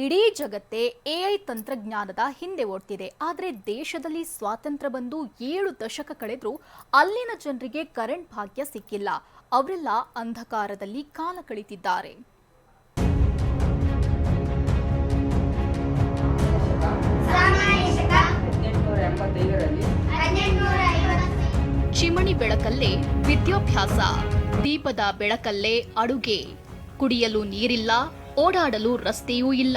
ಇಡೀ ಜಗತ್ತೇ ಎಐ ತಂತ್ರಜ್ಞಾನದ ಹಿಂದೆ ಓಡ್ತಿದೆ. ಆದರೆ ದೇಶದಲ್ಲಿ ಸ್ವಾತಂತ್ರ್ಯ ಬಂದು ಏಳು ದಶಕ ಕಳೆದರೂ ಅಲ್ಲಿನ ಜನರಿಗೆ ಕರೆಂಟ್ ಭಾಗ್ಯ ಸಿಕ್ಕಿಲ್ಲ. ಅವರೆಲ್ಲ ಅಂಧಕಾರದಲ್ಲಿ ಕಾಲ ಕಳೀತಿದ್ದಾರೆ. ಚಿಮಣಿ ಬೆಳಕಲ್ಲೇ ವಿದ್ಯಾಭ್ಯಾಸ ದೀಪದ ಬೆಳಕಲ್ಲೇ ಅಡುಗೆ. ಕುಡಿಯಲು ನೀರಿಲ್ಲ ಓಡಾಡಲು ರಸ್ತೆಯೂ ಇಲ್ಲ.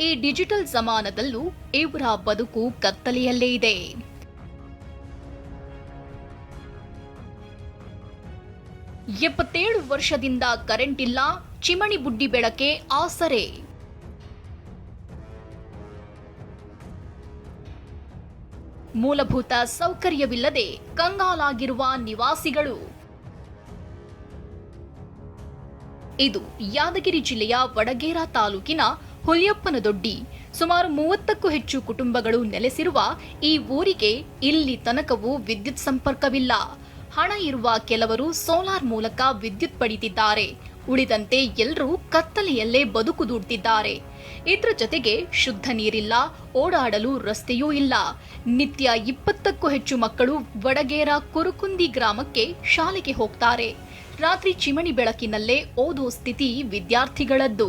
ಈ ಡಿಜಿಟಲ್ ಜಮಾನದಲ್ಲೂ ಇವರ ಬದುಕು ಕತ್ತಲೆಯಲ್ಲೇ ಇದೆ. ಎಪ್ಪತ್ತೇಳು ವರ್ಷದಿಂದ ಕರೆಂಟ್ ಇಲ್ಲ ಚಿಮಣಿ ಬುಡ್ಡಿ ಬೆಳಕೆ ಆಸರೆ. ಮೂಲಭೂತ ಸೌಕರ್ಯವಿಲ್ಲದೆ ಕಂಗಾಲಾಗಿರುವ ನಿವಾಸಿಗಳು. ಇದು ಯಾದಗಿರಿ ಜಿಲ್ಲೆಯ ವಡಗೇರಾ ತಾಲೂಕಿನ ಹುಲಿಯಪ್ಪನದೊಡ್ಡಿ. ಸುಮಾರು ಮೂವತ್ತಕ್ಕೂ ಹೆಚ್ಚು ಕುಟುಂಬಗಳು ನೆಲೆಸಿರುವ ಈ ಊರಿಗೆ ಇಲ್ಲಿ ತನಕವೂ ವಿದ್ಯುತ್ ಸಂಪರ್ಕವಿಲ್ಲ. ಹಣ ಇರುವ ಕೆಲವರು ಸೋಲಾರ್ ಮೂಲಕ ವಿದ್ಯುತ್ ಪಡೆದಿದ್ದಾರೆ ಉಳಿದಂತೆ ಎಲ್ಲರೂ ಕತ್ತಲೆಯಲ್ಲೇ ಬದುಕು ದೂಡ್ತಿದ್ದಾರೆ. ಇದರ ಜೊತೆಗೆ ಶುದ್ಧ ನೀರಿಲ್ಲ, ಓಡಾಡಲು ರಸ್ತೆಯೂ ಇಲ್ಲ. ನಿತ್ಯ ಇಪ್ಪತ್ತಕ್ಕೂ ಹೆಚ್ಚು ಮಕ್ಕಳು ವಡಗೇರ ಕುರುಕುಂದಿ ಗ್ರಾಮಕ್ಕೆ ಶಾಲೆಗೆ ಹೋಗ್ತಾರೆ. ರಾತ್ರಿ ಚಿಮಣಿ ಬೆಳಕಿನಲ್ಲೇ ಓದೋ ಸ್ಥಿತಿ ವಿದ್ಯಾರ್ಥಿಗಳದ್ದು.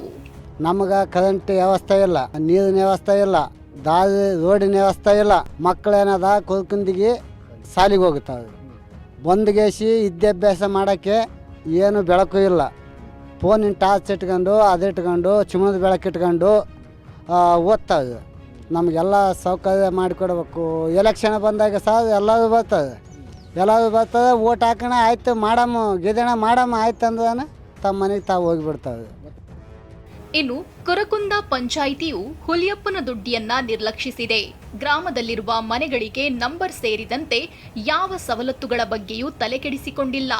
ನಮಗ ಕರೆಂಟ್ ವ್ಯವಸ್ಥೆ ಇಲ್ಲ ನೀರಿನ ವ್ಯವಸ್ಥೆ ಇಲ್ಲ ದಾರಿ ರೋಡಿನ ವ್ಯವಸ್ಥೆ ಇಲ್ಲ ಮಕ್ಕಳೇನದ ಕುರ್ಕಂದಿಗೆ ಸಾಲಿಗೆ ಹೋಗುತ್ತವೆ ಬಂದ್ಗೇಸಿ ವಿದ್ಯಾಭ್ಯಾಸ ಮಾಡೋಕ್ಕೆ ಏನು ಬೆಳಕು ಇಲ್ಲ. ಫೋನಿನ ಟಾರ್ಚ್ ಇಟ್ಕೊಂಡು ಅದಿಟ್ಕೊಂಡು ಚಿಮಣದ ಬೆಳಕು ಇಟ್ಕೊಂಡು ಆ, ಓದ್ತಾವೆ ನಮಗೆಲ್ಲ ಸೌಕರ್ಯ ಮಾಡಿಕೊಡ್ಬೇಕು. ಎಲೆಕ್ಷನ್ ಬಂದಾಗ ಸಹ ಎಲ್ಲರೂ ಬರ್ತದೆ ಎಲ್ಲರೂ ಬರ್ತದೆ, ಓಟ್ ಹಾಕೋಣ, ಆಯ್ತು ಮಾಡಮ್ಮ ಗೆದಣ ಮಾಡಮ್ಮ ಆಯ್ತು ಅಂದ್ರೆ ತಮ್ಮ ಮನೆಗೆ ತಾವು ಹೋಗಿಬಿಡ್ತಾವೆ. ಇನ್ನು ಕೊರಕುಂದ ಪಂಚಾಯಿತಿಯು ಹುಲಿಯಪ್ಪನ ದುಡ್ಡಿಯನ್ನ ನಿರ್ಲಕ್ಷಿಸಿದೆ. ಗ್ರಾಮದಲ್ಲಿರುವ ಮನೆಗಳಿಗೆ ನಂಬರ್ ಸೇರಿದಂತೆ ಯಾವ ಸವಲತ್ತುಗಳ ಬಗ್ಗೆಯೂ ತಲೆಕೆಡಿಸಿಕೊಂಡಿಲ್ಲ.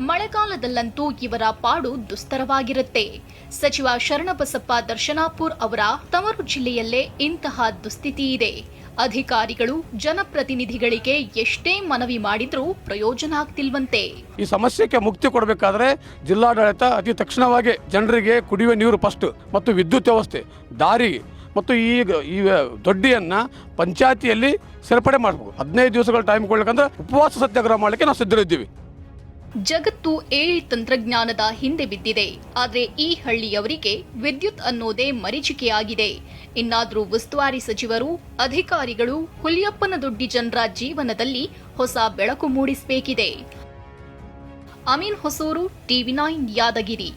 ಮಳೆಗಾಲದಲ್ಲಂತೂ ಇವರ ಪಾಡು ದುಸ್ತರವಾಗಿರುತ್ತೆ. ಸಚಿವ ಶರಣಬಸಪ್ಪ ದರ್ಶನಾಪುರ್ ಅವರ ತವರು ಜಿಲ್ಲೆಯಲ್ಲೇ ಇಂತಹ ದುಸ್ಥಿತಿ ಇದೆ. ಅಧಿಕಾರಿಗಳು, ಜನಪ್ರತಿನಿಧಿಗಳಿಗೆ ಎಷ್ಟೇ ಮನವಿ ಮಾಡಿದ್ರೂ ಪ್ರಯೋಜನ ಆಗ್ತಿಲ್ವಂತೆ. ಈ ಸಮಸ್ಯೆಗೆ ಮುಕ್ತಿ ಕೊಡಬೇಕಾದ್ರೆ ಜಿಲ್ಲಾಡಳಿತ ಅತಿ ತಕ್ಷಣವಾಗಿ ಜನರಿಗೆ ಕುಡಿಯುವ ನೀರು ಫಸ್ಟ್ ಮತ್ತು ವಿದ್ಯುತ್ ವ್ಯವಸ್ಥೆ, ದಾರಿ ಮತ್ತು ಈಗ ಈ ದೊಡ್ಡಿಯನ್ನು ಪಂಚಾಯತಿಯಲ್ಲಿ ಸೇರ್ಪಡೆ ಮಾಡಬೇಕು. ಹದಿನೈದು ದಿವಸಗಳ ಟೈಮ್ ಕೊಡ್ಲಿಕ್ಕಂದ್ರೆ ಉಪವಾಸ ಸತ್ಯಾಗ್ರಹ ಮಾಡಲಿಕ್ಕೆ ನಾವು ಸಿದ್ಧರಿದ್ದೀವಿ. ಜಗತ್ತು ಎಐ ತಂತ್ರಜ್ಞಾನದ ಹಿಂದೆ ಬಿದ್ದಿದೆ. ಆದರೆ ಈ ಹಳ್ಳಿಯವರಿಗೆ ವಿದ್ಯುತ್ ಅನ್ನೋದೇ ಮರೀಚಿಕೆಯಾಗಿದೆ. ಇನ್ನಾದರೂ ಉಸ್ತುವಾರಿ ಸಚಿವರು, ಅಧಿಕಾರಿಗಳು, ಹುಲಿಯಪ್ಪನ ದೊಡ್ಡಿ ಜನರ ಜೀವನದಲ್ಲಿ ಹೊಸ ಬೆಳಕು ಮೂಡಿಸಬೇಕಿದೆ. Ameen Hosur, TV nine Yadgir.